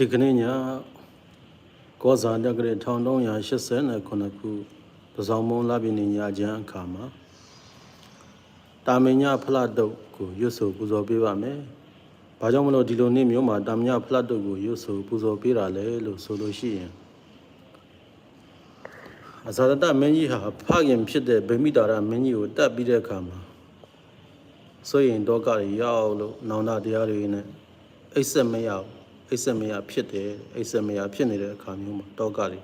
ဒီကနေ့ညကောဇာတက္ကရာ1389ခုပဇောင်းမုံလာပြီနေညချမ်းအခါမှာတာမညဖလတ်တုတ်ကိုရွတ်ဆိုပူဇော်ပေးပါမယ်။ဘာကြောင့်မလို့ဒီလိုနေ့မျိုးမှာတာမညဖလတ်တုတ်ကိုရွတ်ဆိုပူဇော်ပေးတာလဲလို့ဆိုလို့ရှိရင်အဇာတမင်းကြီးဟာဖခင်ဖြစ်တဲ့ဗိမိတာရမင်းကြီးကိုတတ်ပြီးတဲ့အခါမှာဆိုရင်တော့ကရရောက်လို့နောင်တတရားတွေနဲ့အိတ်ဆက်မရဘူး အိတ်ဆက်မရဖြစ်တယ်အိတ်ဆက်မရဖြစ်နေတဲ့အခါမျိုးမှာတော့ကတွေ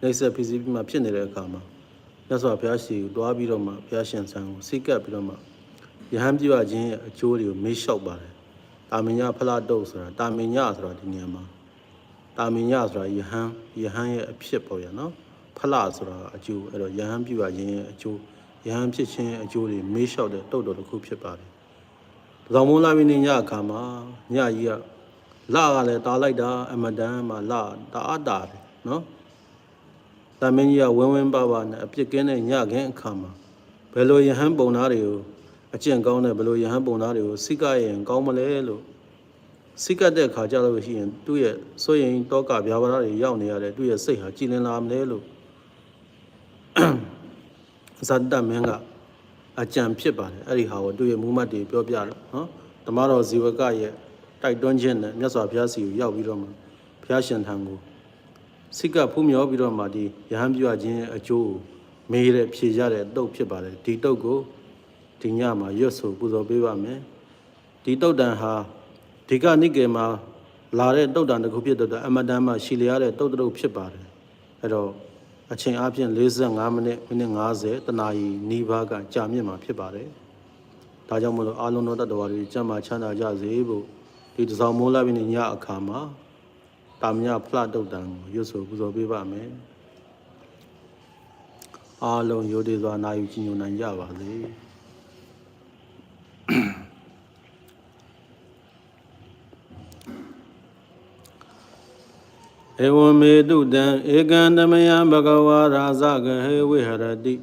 နှိပ်ဆက်ဖိစီးပြီးမှဖြစ်နေတဲ့အခါမှာမြတ်စွာဘုရားရှိကိုတွားပြီးတော့မှဘုရားရှင်ဆံကိုစိတ်ကပ်ပြီးတော့မှယဟန်ပြုရခြင်းရဲ့အကျိုးတွေကိုမေးလျှောက်ပါတယ်တာမညဖလားတုတ်ဆိုတာတာမညဆိုတာဒီနေရာမှာတာမညဆိုတာယဟန်ယဟန်ရဲ့အဖြစ်ပေါ့ရနော်ဖလားဆိုတာအကျိုးအဲ့တော့ယဟန်ပြုရခြင်းရဲ့အကျိုးယဟန်ဖြစ်ခြင်းရဲ့အကျိုးတွေမေးလျှောက်တဲ့တုတ်တော်တစ်ခုဖြစ်ပါတယ်ပဇောင်မုန်းလာပြီးနေညအခါမှာညကြီးက လာကလည်းတားလိုက်တာအမတန်မှလာတာအတာတယ်နော်တမင်းကြီးကဝင်းဝင်းပါပါနဲ့အပြစ်ကင်းတဲ့ညခင်းအခါမှာဘယ်လိုယဟန်ပုံသားတွေကိုအကျင့်ကောင်းတဲ့ဘယ်လိုယဟန်ပုံသားတွေကိုစိတ်ကရင်ကောင်းမလဲလို့စိတ်ကတဲ့ခါကြလို့ရှိရင်သူ့ရဲ့စိုးရင်တောကဗျာပါဒတွေရောက်နေရတဲ့သူ့ရဲ့စိတ်ဟာကြည်လင်လာမလဲလို့ဇတ်တမင်းကအကြံဖြစ်ပါတယ်အဲ့ဒီဟာကိုသူ့ရဲ့မူမှတ်တွေပြောပြတော့နော်ဓမ္မတော်ဇီဝကရဲ့ တိုက်တွန်းခြင်းနဲ့မြတ်စွာဘုရားစီကိုရောက်ပြီးတော့မှဘုရားရှင်ထံကိုစိတ်ကဖူးမြော်ပြီးတော့မှဒီယဟန်ပြခြင်းရဲ့အကျိုးကိုမေးတဲ့ဖြေရတဲ့တုတ်ဖြစ်ပါတယ်ဒီတုတ်ကိုဒီညမှာရွတ်ဆိုပူဇော်ပေးပါမယ်ဒီတုတ်တန်ဟာဒီကနိကေမှာလာတဲ့တုတ်တန်တစ်ခုဖြစ်တော့အမတန်မှရှည်လျားတဲ့တုတ်တုတ်ဖြစ်ပါတယ်အဲ့တော့အချိန်အပြင်45မိနစ်မိနစ်50တနာရီနီးပါးကကြာမြင့်မှာဖြစ်ပါတယ်ဒါကြောင့်မလို့အားလုံးသောတတ္တဝါတွေကျမ်းမာချမ်းသာကြစေဖို့ ဒီတစောင်းမိုးလာပြီးညအခါမှာတာမညဖလတုတ်တန်ကိုရွတ်ဆိုပူဇော်ပေးပါမယ်အားလုံးရိုသေစွာနာယူကြည်ညိုနိုင်ကြပါစေဧဝမေတုတံဧကံတမယံဘဂဝါရာဇဂဟေဝိဟရတိ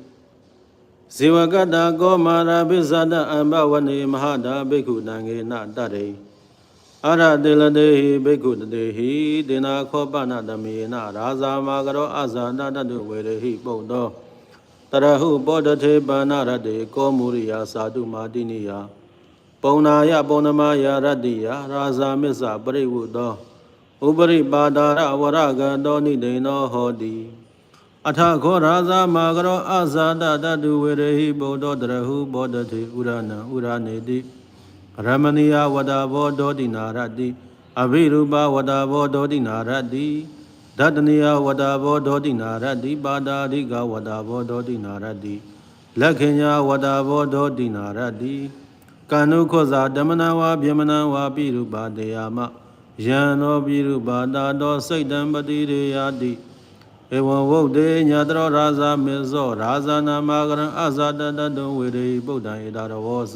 ဇေဝကတ္တကောမာရာပိဇာတအမ္ဘဝနေမဟာတာဘိက္ခုတံငေနတရေ အရတေလတေဟိဘိက္ခုတတေဟိဒေနာခောပနတမေနရာဇာမာကရောအဇာတတတုဝေရဟိပုတ်သောတရဟုပောတထေပဏရတေကောမူရိယာသာတုမာတိနိယပုံနာယပုံနမယရတ္တိယရာဇာမစ္ဆပရိဝုသောဥပရိပါဒာရဝရကတောနိဒိနောဟောတိအထခောရာဇာမာကရောအဇာတတတုဝေရဟိပုတ်သောတရဟုပောတထေဥရဏံဥရနေတိ ရမဏိယဝတာဘောဒောတိနာရတိအဘိရူပဝတာဘောဒောတိနာရတိဒတနိယဝတာဘောဒောတိနာရတိပါတာရိကဝတာဘောဒောတိနာရတိလက်ခင်ညာဝတာဘောဒောတိနာရတိကန္နုခောဇာဓမ္မနဝါဗျမနဝါပိရူပတေယမယံနောပိရူပတာတောစိတ်တံပတိရေယတိဧဝံဝုတ်တေညာတရောရာဇာမေဇောရာဇာနာမကရံအဇာတတတုံဝေရေပုဒ္ဒံဧတာရဝောဇ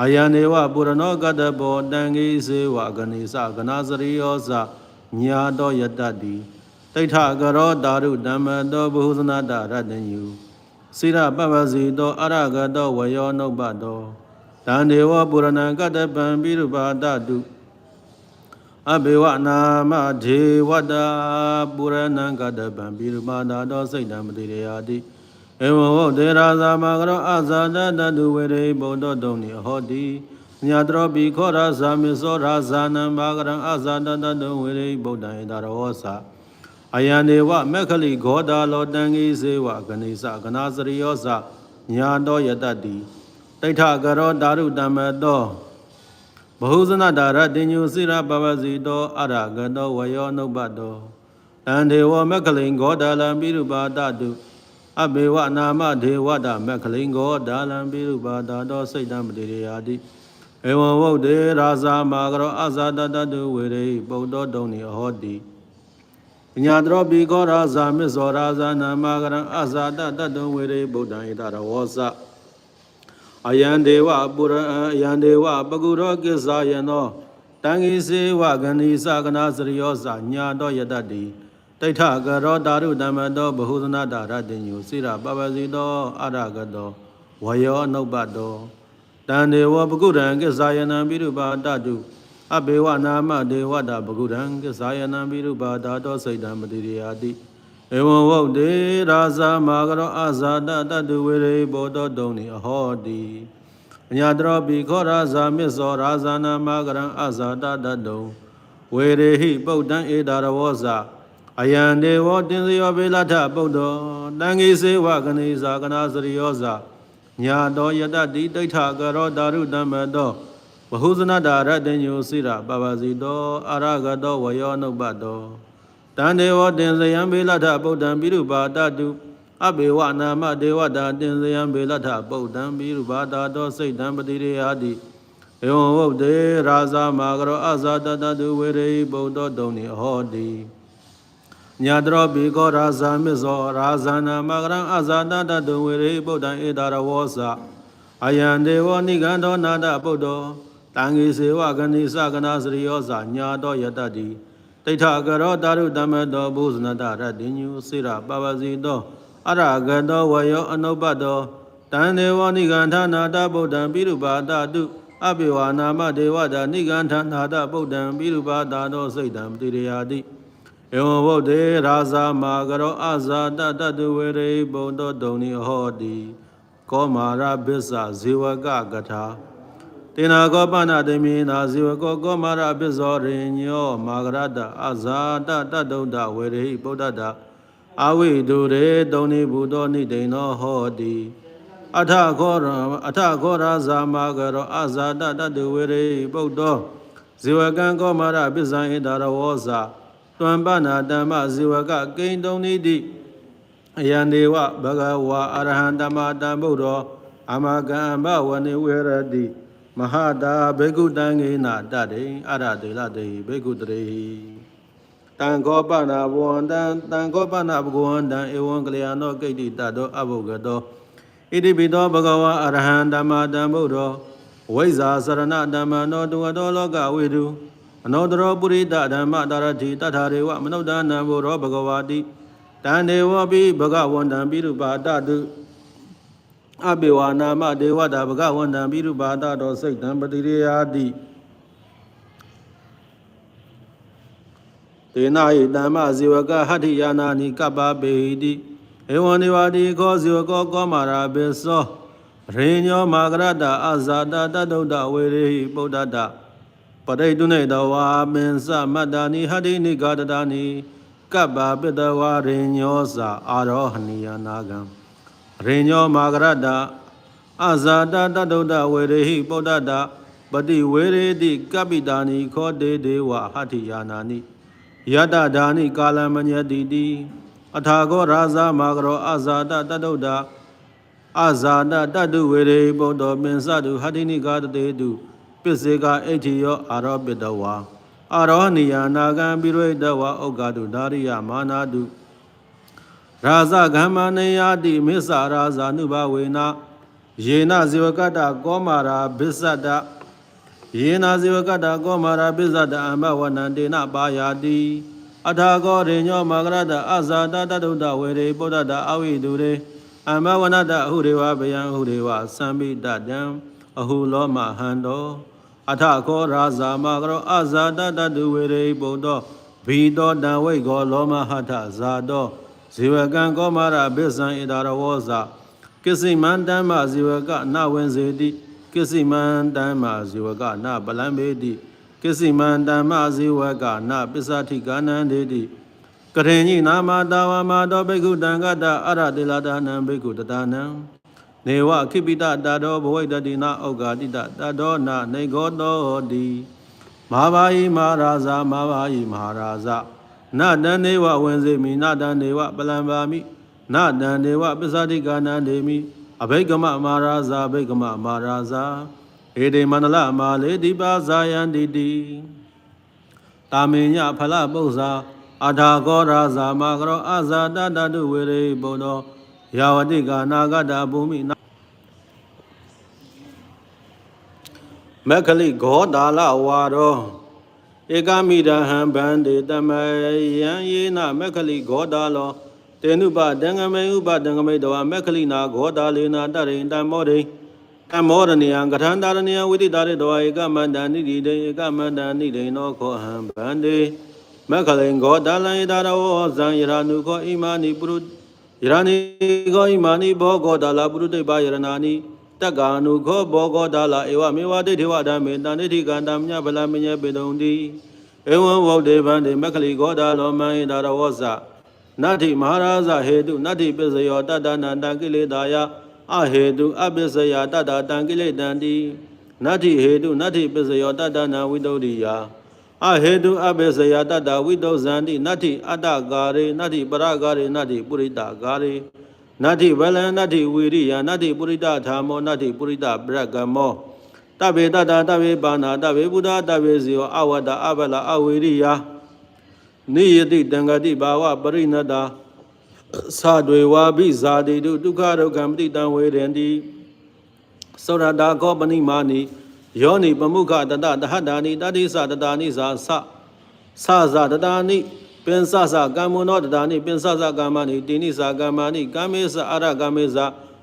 အာယနေဝပုရဏောကတဘောတံဂိစေဝဂဏိစဂနာစရိယောဇညာတော်ယတတိတိဋ္ဌကရောတာရုဓမ္မတောဘုဇနာတရတညုစိရပပစီတောအရဂတောဝယောနုပတောတံဒေဝပုရဏံကတပံပိရုပါတတုအဘေဝနာမဒေဝတာပုရဏံကတပံပိရုပါဒတောစိတ်တံမတိရယာတိ ဧဝဝတေရာဇာမကရောအဇာတတတုဝေရေဘုဒ္ဓတုံနိဟောတိညာတရောပိခောရာဇာမေသောရာဇာနံဘာကရံအဇာတတတုဝေရေဗုဒ္ဓံဧတရောသအယံနေဝမက္ခလိဂောတာလောတံဂိစေဝဂဏိစဂနာစရိယောသညာတော်ယတတိတိဋ္ဌကရောတာရုတမတောဘဟုဇနတာရတင်ညုစိရပပစီတောအရဂတောဝယောနုပတောတံဒေဝမက္ခလိဂောတာလံပိရုပါတတု အဘေဝနာမဒေဝတမခလိန်ကိုဒါလံပိရုပါဒတော်စိတ်တံပတိရိယာတိဧဝံဝုတ်တေရာဇာမာကရောအဇာတတတုဝေရိပုဒ္ဓတုံနိဟောတိပညာတော်ပိခောရာဇာမစ္စောရာဇာနာမကရံအဇာတတတုဝေရိဗုဒ္ဓံဣတရဝောဇအယံဒေဝပုရံအယံဒေဝပကုရောကိစ္ဆာယနောတံဂိစေဝဂဏိသကနာစရိယောဇညာတော်ယတတိ တိဋ္ဌကရောတာရုဓမ္မတောဘဟုဇနာတာရတင်ညုစိရပပစီတောအရဂတောဝယောအနုပ္ပတောတန်ဒေဝပကုရံကိစ္ဆာယနံပိရုပါတတုအဘေဝနာမဒေဝတာပကုဒံကစ္ဆာယနံပိရုပါဒတောစိတ်တံပတိရိယာတိဧဝံဝုတ်တေရာဇာမာကရောအာဇာတတတုဝေရေဘောတောတုံနိအဟောတိအညာတရောပိခောရာဇာမစ္စောရာဇာနာမကရံအာဇာတတတုံဝေရေဟိပုတ်တံဧတာရဝောဇာ အယံဒေဝတင်စယောဘေလထပုတ်တောတံဃိစေဝကနေဇာကနာစရိယောဇာညာတော်ယတတိတိဋ္ဌကရောတာရုတမ္မတောဝဟုဇနတာရတညုစိရပပစီတောအာရဂတောဝယောနုပ္ပတောတန်ဒေဝတင်ဇယံဘေလထဗုဒ္ဓံပိရုပါတတုအဘေဝနာမဒေဝတာတင်ဇယံဘေလထဗုဒ္ဓံပိရုပါတာတောစိတ်တံပတိရေယတိဧဝံဝုတ်တေရာဇာမာကရောအဇာတတတုဝေရေဗုဒ္ဓတုံနိဟောတိ ညာတရောပိကောရာဇာမစ္စောရာဇာနာမကရံအဇာတတတုဝေရေဗုဒ္ဓံဧတာရဝောသအယံဒေဝနိဂန္ဓောနာတဗုဒ္ဓောတံဃိစေဝဂဏိစကနာစရိယောဇာညာတော်ယတတိတိဋ္ဌကရောတာရုတမတောဘုဇနတရတ္တိညုစေရပပစီတောအရဂတောဝယောအနုပတောတံဒေဝနိဂန္ဓနာတဗုဒ္ဓံပိရုပါတတုအပိဝါနာမဒေဝတာနိဂန္ဓနာတဗုဒ္ဓံပိရုပါတာတောစိတ်တံပတိရယာတိ ဧဝံဘုဒ္ဓေရာဇာမာကရောအဇာတတတဝေရေဘုဒ္ဓတုံနိဟောတိကောမာရဘစ္ဆဇေဝကကထာတေနာကောပနာတေမိနာဇိဝကောကောမာရပိဇောရိညောမာဂရတအဇာတတတုဒ္ဒဝေရိပုဒ္ဒတအဝိဒုရေတုန်နိဘူတောနိဒိနောဟောတိအထခောရအထခောရာဇာမာဂရောအဇာတတတုဝေရိပုဒ္ဒောဇိဝကံကောမာရပိဇံဣတာရဝောဇာ တွံပနာတမ္မဇိဝကကိဉ္တုံနိတိအယံဒေဝဘဂဝါအရဟံတမတံဗုဒ္ဓောအမကံဘဝနေဝေရတိမဟာတာဘေကုတံငေနာတတေအရတေလတေဘေကုတရေတံခောပနာဘဝန္တံတံခောပနာဘဂဝန္တံဧဝံကလျာဏောကိတ္တိတတောအဘုဂတောဣတိပိတောဘဂဝါအရဟံဓမ္မာတံဗုဒ္ဓောဝိဇ္ဇာစရဏဓမ္မနောတဝတောလောကဝေတု အနောတရောပုရိတဓမ္မတာရတိတထာရေဝမနုဿာနံဘောရောဘဂဝါတိတံဒေဝပိဘဂဝန္တံပိရုပါတတုအဘေဝနာမဒေဝတာဘဂဝန္တံပိရုပါဒတော်စိတ်တံပတိရိယာတိတေနဟိတမ္မဇေဝကဟတ္ထိယာနာနိကပ္ပပေဟိတိဧဝံနေဝတိခောဇေဝကောကောမာရာဘေသောရေညောမာဂရတအဇာတတတုဒ္ဒဝေရေဟိပုဒ္ဒတ ပရိတုနေတဝါမင်္စမတ္တာနိဟတ္ထိနိဂါတတာနိကပ္ပပိတဝါရေညောစာအာရောဟဏိယနာဂံရိညောမာဂရတအဇာတတတုဒ္ဒဝေရေဟိပုဒ္ဒတပတိဝေရေတိကပိတာနိခောတေဒေဝဟတ္ထိယာနာနိယတဒာနိကာလမညတိတိအထာကောရာဇာမာဂရောအဇာတတတုဒ္ဒအဇာတတတုဝေရေဟိပုဒ္ဒောမင်္စတုဟတ္ထိနိကာတတေတု ပစ္စေကာအိဋ္ဌိယောအာရောပိတဝါအာရောနိယာနာဂံပိရိတဝါဥက္ကာတုဒါရိယမာနာတုရာဇဂမ္မနေယတိမစ္ဆာရာဇာနုဘဝေနယေနဇေဝကတကောမာရာဘိစ္ဆတယေနဇေဝကတကောမာရာဘိစ္ဆတအမဝနန္တေနပါယာတိအထာကောရေညောမဂရတအဇာတတတုဒ္ဒဝေရေပုဒ္ဒတအဝိတုရေအမဝနတအဟုရေဝဗယံဟုရေဝသံမိတတံအဟုလောမဟန္တော အထခောရာဇာမကရောအဇာတတတုဝေရေပုဒ္ဒောဘီတောတံဝိကောလောမဟထဇာတောဇေဝကံကောမာရဘိဇံဣဒရဝောဇကိစိမန္တမ္မဇေဝကနဝင်စေတိကိစိမန္တမ္မဇေဝကနပလံမေတိကိစိမန္တမ္မဇေဝကနပစ္စတိကနန္ဒေတိကရေညိနာမတာဝမာတောဘိက္ခုတံကတအရတေလတာနံဘိက္ခုတတနံ နေဝခိပိတတတောဘဝိတတိနာဩဃာတိတတတောနနေဂောတောတိမဟာဘာယိမဟာရာဇာမဟာဘာယိမဟာရာဇာနတံနေဝဝင်စေမိနတံနေဝပလံပါမိနတံနေဝပစ္စတိကာနံဒေမိအဘိကမမာရာဇာအဘိကမမာရာဇာဧတေမန္တလမာလေဒီပါဇာယန္တိတိတာမေညဖလပု္ပ္ပာအထာကောရာဇာမကရောအဇာတတတုဝေရေဘုံတော် ယာဝတိကာနာဂတဘူမိနာမက္ခလိဂောဒါလဝါရောဧကမိဒဟံဗန္တေတမယံယေနမက္ခလိဂောတာလောတေနုပတံငမေဥပတံငမေတဝမက္ခလိနာဂောတာလေနာတရိန်တံမောရိကမောရဏယံကထန္တာရဏယံဝိတိတာရတောဧကမန္တနိတိတေဧကမန္တနိတေနောခောဟံဗန္တေမခလိန်ခောတလံဣတာရဝဇံယရနုခောဣမာနိပုရု ယရဏိခောဣမာနိဘောခောတာလပုရုတိပ္ပယရဏာနိတက္ကာနုခောဘောခောတာလဧဝမေဝတိထေဝဓမ္မေတန်တိဋ္ဌိကံတမညဗလမညေပေတုံတိဧဝံဝௌတေဗန္တေမခလိခောတာလောမံဣတာရဝဇနတ္ထိမဟာရာဇဟေတုနတ္ထိပစ္စယောတတ္တနန္တကိလေသာယအဟေတုအပစ္စယတတ္တတံကိလေတံတိနတ္ထိဟေတုနတ္ထိပစ္စယောတတ္တနာဝိတုဒ္ဓိယ အဟေတုအပစ္စယတတ္တဝိတုဇန္တိနတ္ထိအတ္တကာရေနတ္ထိပရကာရေနတ္ထိပုရိတကာရေနတ္ထိဗလံနတ္ထိဝိရိယနတ္ထိပုရိတထာမောနတ္ထိပုရိတပရကမောတဗေတတတဗေပါဏာတဗေဘုဒ္ဓတဗေဇေယောအဝတ္တအဘလအဝိရိယနိယတိတံဂတိဘာဝပရိနတ္တာသတွေဝါဘိဇာတိတုဒုက္ခဒုက္ခမတိတံဝေရန္တိသောရတာခောပဏိမာနိ ယောနိပမုခတတတဟတာနိတတိသတတာနိဇာသသဇာတတာနိပင်စစကမ္မနောတတာနိပင်စစကမ္မနိတိနိစာကမ္မနိကာမေသအာရကာမေသ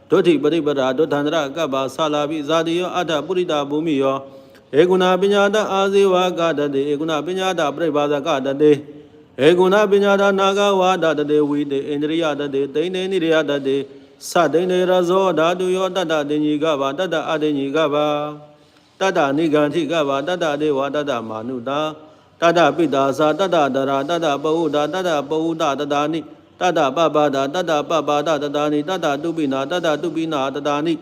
ဒုဋ္ဌိပရိပဒာဒုဋ္ဌန္တရကပ္ပါသလာပိဇာတိယောအတ္ထပုရိတာဘူမိယောဧကုဏပညာတအာဇေဝကတတေဧကုဏပညာတပြိဘာဇကတတေဧကုဏပညာတနာဂဝါဒတတေဝိတေဣန္ဒရိယတတေတိန်နေနိရိယတတေသတိန်နေရဇောဓာတုယောတတ္တတင်ကြီးကပါတတ္တအတင်ကြီးကပါ တတ္တနိဂန္ထိကပါတတ္တဒေဝတတ္တမာနုတာတတ္တပိတာသာတတ္တတရာတတ္တပဝုဒာတတ္တပဝုဒတတာနိတတ္တပပဒာတတ္တပပဒတတာနိတတ္တတုပိနာတတ္တတုပိနာတတာနိ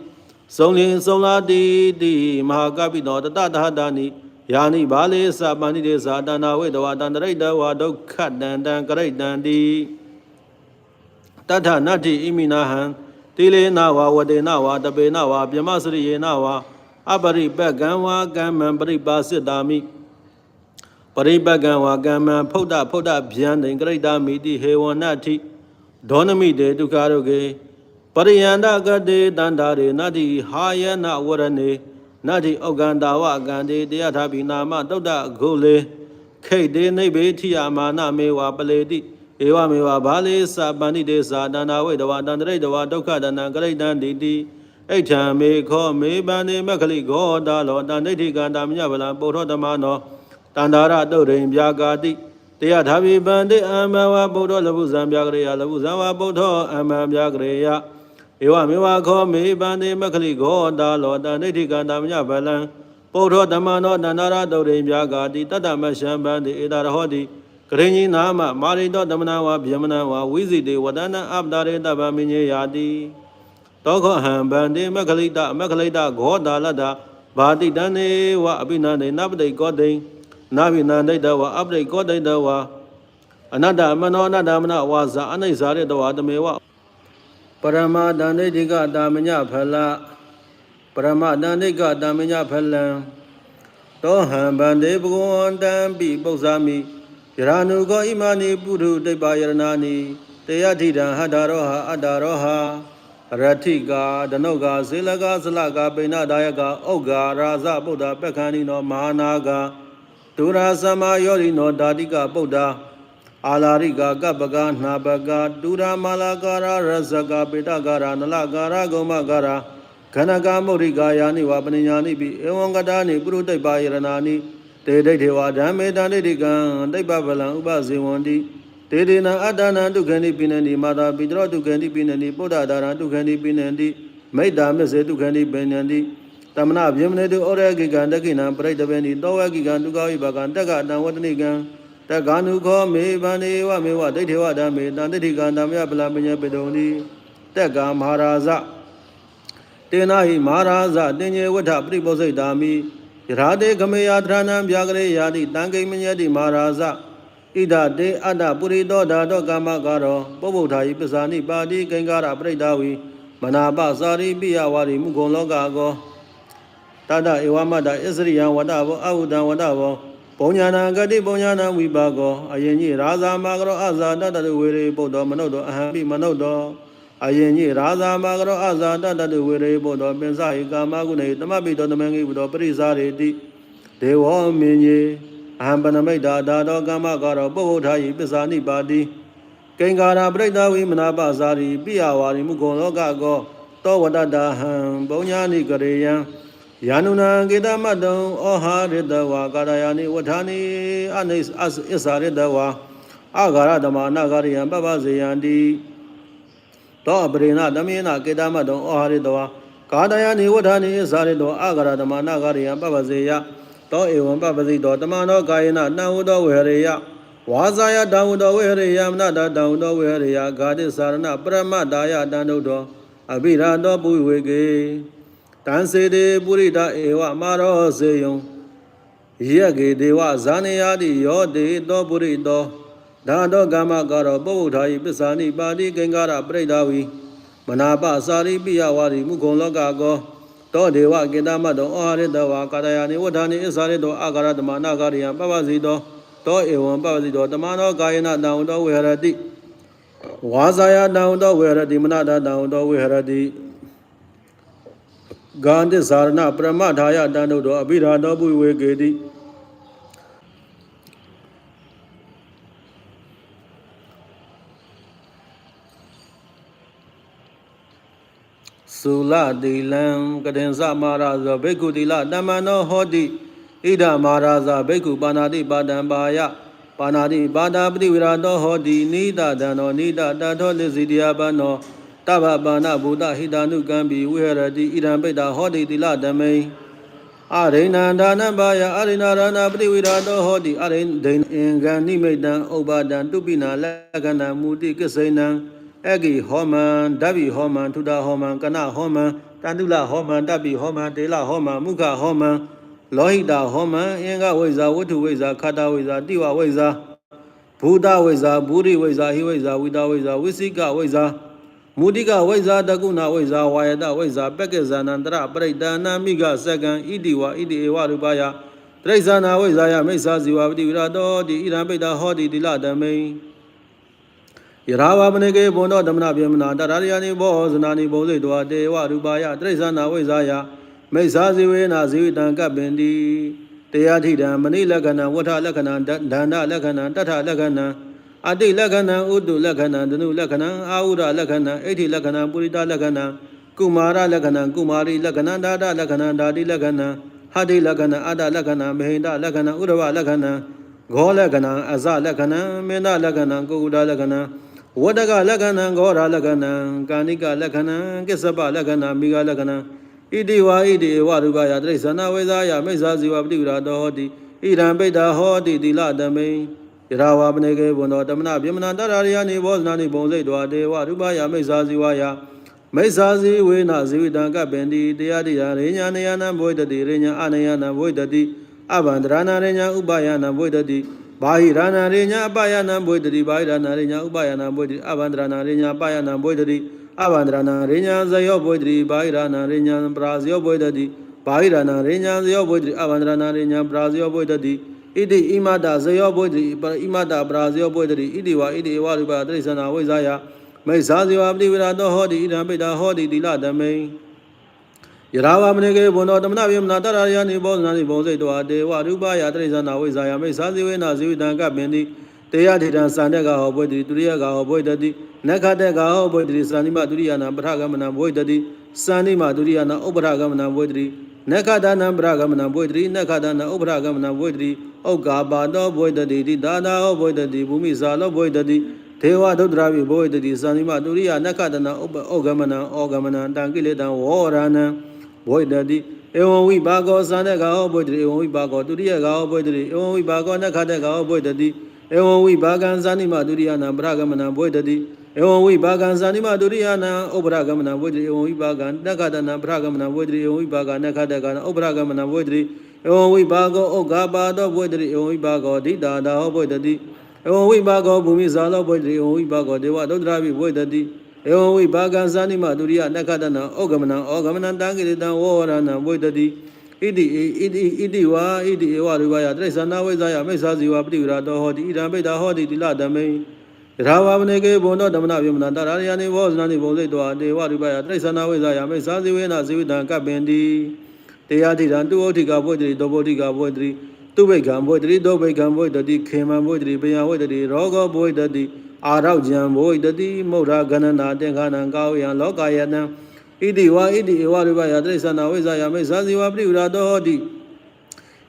သုံလင်းသုံလာတိတိမဟာကပိနောတတ္တသဟတာနိယာနိဘာလေသပန္နိတေသာတနာဝေတဝတန္တရိတဝဒုက္ခတန္တံကရိတန္တိတထနတ္တိဣမိနာဟံတိလေနဝဝတေနဝတပေနဝပြမစရိယေနဝ အပရိပကံဝကမ္မံပရိပါစိတာမိပရိပကံဝကမ္မံဖုဒ္ဓဖုဒ္ဓဗျံတိကရိတာမိတိဟေဝနတ္ထိဒေါနမိတေဒုက္ခရုကေပရိယန္တကတေတန္တာရေနတ္တိဟာယနဝရဏေနတ္တိဩကန္တာဝကံတေတရားထာပိနာမတုဒ္ဒဂုလေခိတ်တေနိဗ္ဗေထိယမာနမေဝပလေတိဧဝမေဝဘာလေသပန္တိတေသာတန္တာဝိတဝတန္တရိတဝဒုက္ခတဏံကရိတံတိတိ အိဋ္ဌံမေခောမေပန္နေမခလိခောတာလောတန္တိဋ္ဌိကံတာမြဗလံပုထောဓမ္မနောတန္တာရတုရိံဗျာကာတိတရားထာပိပန္တိအမဝဗုဒ္ဓလဘုဇံဗျာကရေယလဘုဇံဝဗုဒ္ဓအမံဗျာကရေယဧဝမေဝခောမေပန္တိမခလိခောတာလောတန္တိဋ္ဌိကံတာမြဗလံပုထောဓမ္မနောတန္တာရတုရိံဗျာကာတိတတ္တမရှံပန္တိဧတာရဟောတိကရိညိနာမမာရိတောတမနာဝဗျမနဝဝိဇိတေဝဒနာအပ္ပဒါရေတဗမင်းညေယာတိ တောခောဟံဗန္တိမခလိတမခလိတဂောတာလတ္တဘာတိတနေဝအပိနာနေနပတိကောတိနာဘိနန္ဒိတဝအပတိကောတိတဝအနတ္တမနောအနတ္တမနဝါဇာအနိစ္စရတဝတမေဝပရမတန္တိတိကတာမညဖလပရမတန္တိကတာမညဖလံတောဟံဗန္တိဘဂဝန္တံပိပု္ပ္ပာမိယရဏုကောဣမာနိပုထုတိပ္ပယရဏာနိတေယထိတံဟတ္တရောဟာအတ္တရောဟာ ရထိကာဒနုကာဇေလကာဇလကာပိဏဒါယကာဥက္ကာရာဇဗုဒ္ဓပက္ခဏိနောမဟာနာကာဒုရာသမယောရိနောဓာတိကပုဒ္ဓအာလာရိကာကပ္ပကာနှာပကာဒုရာမာလာကာရရဇကာပိတကာရနလကာရဂုမကာရခဏကာမုရိကာယာနိဝပနိညာနိပိဧဝံကတာနိပုရုတိပ္ပယရဏာနိတေဒိဋ္ဌေဝဓမ္မေတန္တိတိကံတိပ္ပဗလံဥပဇေဝန္တိ တေဒေနအတ္တနာဒုက္ခနိပိနန္တိမာတာပိတရောဒုက္ခနိပိနန္တိပုဒ္ဒဒါရဒုက္ခနိပိနန္တိမိတ္တာမစ္စေဒုက္ခနိပိနန္တိတမနာဗျမနေတုဩရဂိကံတက္ခိဏံပရိတပင်တိတောဝဂိကံဒုက္ခဝိပါကံတက္ကတံဝတ္တနိကံတက္ကာနုခောမေဗန္ဒေဝမေဝဒိဋ္ဌေဝဓမ္မေတန္တိတိကံဓမ္မယပလပညပေတုံတိတက္ကာမဟာရာဇတေနာဟိမဟာရာဇတင်ញေဝဋ္ဌပရိပုစိတ်တာမိယရာတေခမေယသရဏံဗျာကရေယာတိတံကိမညတိမဟာရာဇ ဣဒတေအတ္တပုရိသောဓာတောကာမကာရောပုဗ္ဗုထာယိပဇာနိပါတိကိင်္ဂရပရိဒဝီမနာပစာရိပိယဝါရိမုဂုံလောကကောတတဧဝမတ္တဣစရိယံဝတ္တဘောအဟုတံဝတ္တဘောပုံညာနာဂတိပုံညာနာဝိပါကောအယင်ကြီးရာဇာမကရောအဇာတတတဝေရေပုဒ္ဒောမနုဿောအဟံပိမနုဿောအယင်ကြီးရာဇာမကရောအဇာတတတဝေရေပုဒ္ဒောပင်စဟိကာမဂုဏေတမပိတောတမင်္ဂိဘုသောပရိဇာရေတိဒေဝမင်းကြီး အဟံပနမိတ်တာဒါတော်ကမ္မကာရောပုဗ္ဗုထာယိပစ္စာနိပါတိကိင်္ဂါရာပရိဒဝိမနာပဇာရိပိယဝါရိမုဂုံလောကကောသောဝတ္တတာဟံပုံညာနိကရေယံယာနုနာကေတမတံဩဟာရတဝါကာရယာနိဝဋ္ဌာနိအနိအစ္ဆာရတဝါအာဂါရဓမ္မနာဂရိယံပပဇေယံတိသောပရိဏသမေနကေတမတံဩဟာရတဝါကာတယာနိဝဋ္ဌာနိအစ္ဆာရတောအာဂါရဓမ္မနာဂရိယံပပဇေယ သောဧဝံပပဇိတောတမနောကာယေနတံဟုသောဝေရေယဝါဇာယတံဟုသောဝေရေယမနတတံဟုသောဝေရေယဂါတိသာရဏပရမတ္တာယတံတို့သောအဘိရာတောပုဝေကေတံစေတေပုရိဒဧဝမာရောစေယံယက်ကေဒေဝဇာနေယတိယောတေတောပုရိတောဒါတောကမ္မကာရောပုဗ္ဗထာယိပစ္ဆာနိပါတိကိင်္ဂရပရိဒဝီမနာပစာရိပိယဝါရိမုခုံလောကကော တောဒေဝကေတမတောဩဟာရတဝါကာတယာနိဝဋ္ဌာနိအစ္ဆာရတောအာဂရတမနာဂရိယပပစီတောတောဧဝံပပစီတောတမနောကာယနာတံတောဝေဟရတိဝါဇာယတံတောဝေဟရတိမနတတံတောဝေဟရတိဂန္တိဇာရဏပရမထာယတံတို့သောအဘိဓာတောပုဝေကေတိ သုလတိလံကတင်စမာရဇောဘိက္ခုတိလတမ္မနောဟောတိဣဒမာရာဇဘိက္ခုပါဏာတိပါဒံပါယပါဏာတိပါဒာပတိဝိရာတောဟောတိနိဒတံနောနိဒတထောလစ္စည်းတရားပနောတဗ္ဗပါဏဗုဒ္ဓဟိတ ानु ကံပိဝိဟရတိဣဒံပိတ္တာဟောတိတိလဓမိန်အရိဏန္ဒာနဘာယအရိဏရဏပတိဝိရာတောဟောတိအရိဒိန်အင်္ဂန်နိမိတံဥပါဒံတုပိနာလက္ခဏာမူတိကစ္စိနံ အဂိဟောမံဓဗ္ဗိဟောမံထုတာဟောမံကနဟောမံတန္တုလဟောမံတပ္ပိဟောမံတေလဟောမံမုခဟောမံလောဟိတာဟောမံအင်္ဂဝိဇာဝတ္ထုဝိဇာခတာဝိဇာတိဝဝိဇာဘူတဝိဇာဘူရိဝိဇာဟိဝိဇာဝိတာဝိဇာဝိစိကဝိဇာမုဒိကဝိဇာတကုဏဝိဇာဝါယတဝိဇာပက္ကဇာနန္တရပရိဒာနာမိကစကံဣတိဝဣတိဧဝရူပယတရိဇာနာဝိဇာယမိစ္ဆာဇီဝပတိဝရတောတိဣရံပိတ္တာဟောတိတိလဓမိန် ယရာဝမနေကေဘုံတော်ဓမ္မနာပြေမနာတရရယနိဘောဇနာနိဘုံစိတ်တောတေဝရူပယတရိဇာနာဝိဇာယမိစ္ဆာဇီဝေနာဇီဝတံကပ္ပင်တိတရားထိတံမနိလက္ခဏံဝဋ္ဌလက္ခဏံဒါနလက္ခဏံတထလက္ခဏံအတိလက္ခဏံဥတုလက္ခဏံဒနုလက္ခဏံအာဟုရလက္ခဏံအိဋ္ဌိလက္ခဏံပုရိသလက္ခဏံကုမာရလက္ခဏံကုမာရီလက္ခဏံဒါဒလက္ခဏံဒါတိလက္ခဏံဟတိလက္ခဏံအတ္တလက္ခဏံမဟိန္ဒလက္ခဏံဥရဝလက္ခဏံဂောလက္ခဏံအဇလက္ခဏံမေနလက္ခဏံကုကုဒလက္ခဏံ ဝတ္တကလက္ခဏံဂောရလက္ခဏံကာဏိကလက္ခဏံကိစ္စပလက္ခဏံမိဂလက္ခဏံဣတိဝါဣတိဝရူပယတိရစ္ဆနာဝေဇာယမိစ္ဆာဇီဝပတိဝရတောဟောတိဣရံပိတ္တာဟောတိတိလတမိန်ယရာဝပနေကေဘုံတော်တမနာပြမနာတရာရိယနိဘောဇနာနိဘုံစိတ်တော်တေဝရူပယမိစ္ဆာဇီဝယမိစ္ဆာဇီဝေနဇီဝတံကပင်တိတရားတရားရိညာနေယနာဘဝိတတိရိညာအနယနာဘဝိတတိအဘန္တရဏရိညာဥပယနာဘဝိတတိ ဘာဟိရဏရိညာအပယနာဘဝိတတိဘာဟိရဏရိညာဥပယနာဘဝိတတိအဘန္တရဏရိညာအပယနာဘဝိတတိအဘန္တရဏရိညာဇယောဘဝိတတိဘာဟိရဏရိညာပရာဇယောဘဝိတတိဘာဟိရဏရိညာဇယောဘဝိတတိအဘန္တရဏရိညာပရာဇယောဘဝိတတိဣတိဣမတာဇယောဘွေတိဣမတာပရာဇယောဘွေတိဣတိဝဣတိဝရူပတိသနာဝိဇာယမိစ္ဆာဇေဝပတိဝရတောဟောတိဣဒံပိတာဟောတိတိလသမိန် ယရာဝမနေကေဘုံတော်တမနာပြေမနာတရယနိဘောဇနာနိဘုံစိတ်တောတေဝရူပယတိသနာဝိဇာယမိစ္ဆာဇေဝေနဇေဝတံကပင်တိတရားထေတံစန္ဒကဟောဘွေတိဒုရိယကဟောဘွေတတိနခတကဟောဘွေတိသန္တိမဒုရိယနာပထကမနာဘွေတတိသန္တိမဒုရိယနာဥပထကမနာဘွေတတိနခတနံပရကမနံဘွေတတိနခတနံဥပရကမနံဘွေတတိဩကာပါတောဘွေတတိတိဒါနာဟောဘွေတတိဘူမိဇာလောဘွေတတိဒေဝဒုဒ္ဒရာပိဘွေတတိသန္တိမဒုရိယနခတနံဥပဩဂမနံဩဂမနံတံကိလေတံဝောရဏံ ဘွေတတိဧဝံဝိဘာကောသန္တကဟောဘွေတတိဧဝံဝိဘာကောဒုရိယကဟောဘွေတတိဧဝံဝိဘာကောနခတကဟောဘွေတတိဧဝံဝိဘာကံသန္တိမဒုရိယနံပရကမနံဘွေတတိဧဝံဝိဘာကံဇာနိမဒုရိယနာဥပရဂမနဝိတ္တိဧဝံဝိဘာကံနခတနာပရဂမနဝိတ္တိဧဝံဝိဘာကနခတကနာဥပရဂမနဝိတ္တိဧဝံဝိဘာကောဥက္ခပါတောဝိတ္တိဧဝံဝိဘာကောဒိတာတာဟောဝိတ္တိဧဝံဝိဘာကောဘူမိဇာလောဝိတ္တိဧဝံဝိဘာကောဒေဝဒုဒ္ဒရာပိဝိတ္တိဧဝံဝိဘာကံဇာနိမဒုရိယနခတနာဩဂမနဩဂမနတံကိရိတံဝောရဏဝိတ္တိဣတိဣတိဣတိဝါဣတိဧဝရူပယတိရစ္ဆာနာဝိဇာယမိစ္ဆာဇီဝပတိဝရတောဟောတိဣဒံပိတာဟောတိတိလဓမိန်ယထာဝမနေကေဘုံတော်ဓမ္မနာပြမနာတရာရယနိဘောဇနာနိဘုံစိတ်တော်တေဝရူပယတိရစ္ဆာနာဝိဇာယမိစ္ဆာဇီဝေနဇီဝတံကပ္ပင်တိတရားထိတံသူဩထိကဘုဒ္ဓတိတောဘုဒ္ဓိကဘုဒ္ဓတိသူဘိကံဘုဒ္ဓတိတောဘိကံဘုဒ္ဓတိခေမံဘုဒ္ဓတိပယဝိတ္တိရောဂောဘုဒ္ဓတိ အာရောက်ကြံဘုဒ္ဓတိမௌရာဂဏနာတင်္ခာနံကာဝယံလောကယနံဣတိဝါဣတိဧဝရူပယတိရစ္ဆာနာဝိဇ္ဇာယမိဇာဇီဝပရိဝရတောဟောတိ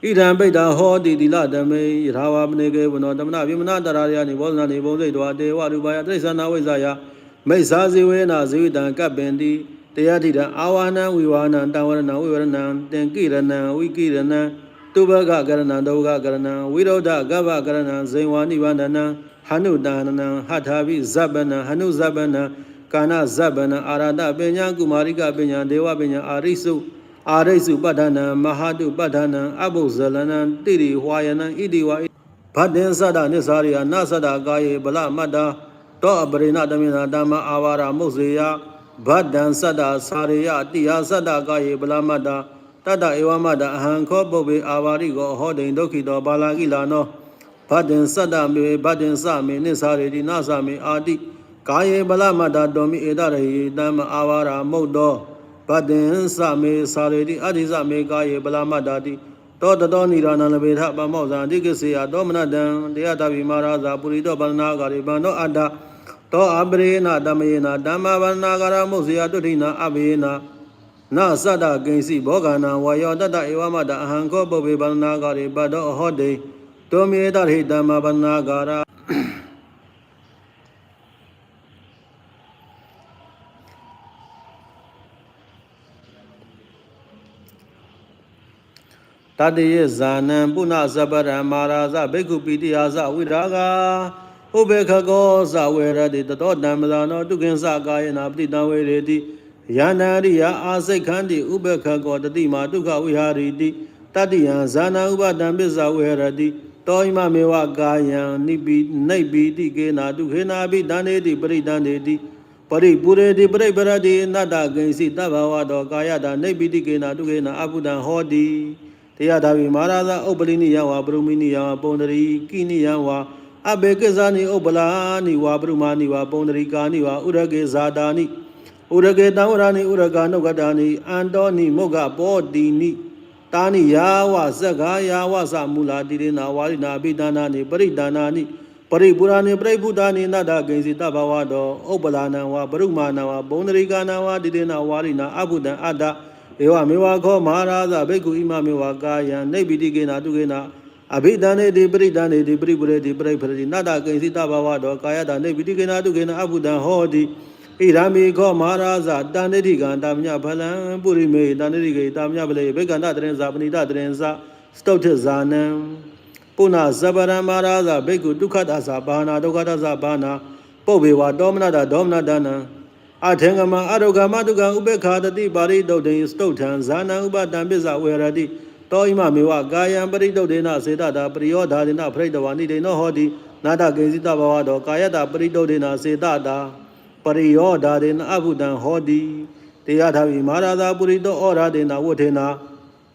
ဣဒံပိတ္တာဟောတိတိလဓမ္မေယထာဝပနေကေဝနောတမနာပြမနာတရာရယနိဘောဇနာနိဘုံစိတ်တောတေဝရူပယတိရစ္ဆာနာဝိဇ္ဇာယမိဇာဇီဝေနဇီဝတံကပ္ပင်တိတရားတိတံအာဝါနံဝိဝါနံတံဝရဏံဝိဝရဏံတင်ကိရဏံဝိကိရဏံတုဘကကရဏံဒုက္ခကရဏံဝိရုဒ္ဓကဗ္ဗကရဏံဇိဝါနိဗ္ဗာနံ ဟနုတန္နံဟထာပိဇဗ္ဗနံဟနုဇဗ္ဗနံကာနဇဗ္ဗနံအာရတပညာကုမာရိကပညာဒေဝပညာအာရိစုအာရိစုပဋ္ဌာနံမဟာတုပဋ္ဌာနံအဘုဇလနံတိရိဟွာယနံဣတိဝါဘဒ္ဒင်သဒ္ဒနိစ္စာရိယနသဒ္ဒကာယေဗလမတ္တာတောအပရိဏတမိနာဓမ္မအာဝါရမုတ်စေယဘဒ္ဒံသဒ္ဒစာရိယတိယသဒ္ဒကာယေဗလမတ္တာတတ္တဧဝမတ္တအဟံခောပုပ္ပေအာဝါရိကောဟောတိန်ဒုက္ခိတောပါလာကိလာနော ဘဒ္ဒင်သတ္တမေဘဒ္ဒင်စမေနိစ္စာရိတိနသမေအာတိကာယေဗလမတ္တာတောမိဧတရေတမ္မအာဝါရမုတ်တောဘဒ္ဒင်စမေစာရိတိအဋ္ဌိစမေကာယေဗလမတ္တာတိတောတတောနိရဏလဘေထပမောဇာတိကိစေယတောမနတံတရားတဗိမာရာဇာပုရိတောဗန္နာဂရိဗန္တောအတ္တတောအပရိနာဓမ္မယေနာဓမ္မဗန္နာဂရမုတ်စေယတုဋ္ဌိနာအဘယေနာနာသတ္တကိဉ္စီဘောဂနာဝါယောတတ္တဧဝမတ္တအဟံခောပုပ္ပေဗန္နာဂရိဘတောအဟောတေ တောမေတရိဓမ္မဗန္နာဂရာတတယေဇာနံပုဏ္ဏဇပရံမာရာဇဘိက္ခုပိတိယာဇဝိရာဂဥပေခကောဇဝေရတိတတောတံမဇာနောတုခင်္စကာယေနာပတိတံဝေရေတိယန္တရိယအာစိတ်ခန္တိဥပေခကောတတိမာဒုက္ခဝိဟာရိတိတတိယံဇာနာဥပတံပစ္ဆဝေရတိ တောဣမမေဝကာယံနိပိနိဗ္ဗိတိကေနာဒုခေနာပိတန္တေတိပရိတန္တေတိပရိပုရေတိပရိပရတိအနတ္တကိဉ္စီတဗ္ဗဝတောကာယတာနိဗ္ဗိတိကေနာဒုခေနာအဘုဒံဟောတိတရားဒါဝိမဟာရာဇဥပ္ပလိနိယဝါပရုမိနိယဝါပုံတရီကိနိယဝါအဘေကိဇာနိဥပ္ပလာနိဝါပရုမာနိဝါပုံတရီကာနိဝါဥရကေဇာတာနိဥရကေတံဝရနိဥရကာနုကတာနိအန္တောနိမုဂ္ဂပောတိနိ တာနိယာဝဇဂာယာဝသမူလာတိရိနာဝါရိနာပိဒါနာနိပရိဒါနာနိပရိပူရာနိပရိပုဒ္ဓာနိနတ္တဂိဉ္စီတဘဝတောဥပ္ပလာနံဝါပရုမာနံဝါပုံတရီကာနံဝါတိရိနာဝါရိနာအဘုဒံအတ္တဧဝမေဝခောမဟာရာဇဘိက္ခုဣမမေဝကာယံနေပိတိကေနာတုကေနာအဘိဒံနေတိပရိဒံနေတိပရိပရေတိပရိပရတိနတ္တကိဉ္စိတဘဝတောကာယတာနေပိတိကေနာတုကေနာအဘုဒံဟောတိ ဣရမေခောမဟာရာဇတန်တိကံတာမြဖလံပုရိမေတန်တိကေတာမြပလေဘေကန္တတရင်ဇာပဏိတတရင်ဇာစတုတ်ထဇာနံပုဏ္ဏဇဗရံမဟာရာဇဘိက္ခုဒုက္ခတသဘာနာဒုက္ခတသဘာနာပုပ္ပေဝဒေါမနတာဒေါမနတနံအထေငမအရုဂမတုကံဥပေက္ခာတတိပါရိတုတ်တေစတုတ်ထံဇာနံဥပတံပစ္ဆဝေရတိတောဣမမေဝကာယံပရိတုတ်တေနစေတတာပရိယောဓာတိနပရိတဝါနိတေနောဟောတိနာတကေစိတဘဝတောကာယတပရိတုတ်တေနစေတတာ ပရိယောဓာတေနအဘုဒံဟောတိတရားထာဝိမဟာရာဇပုရိတောဩရာတေနဝဋ္ဌေနာ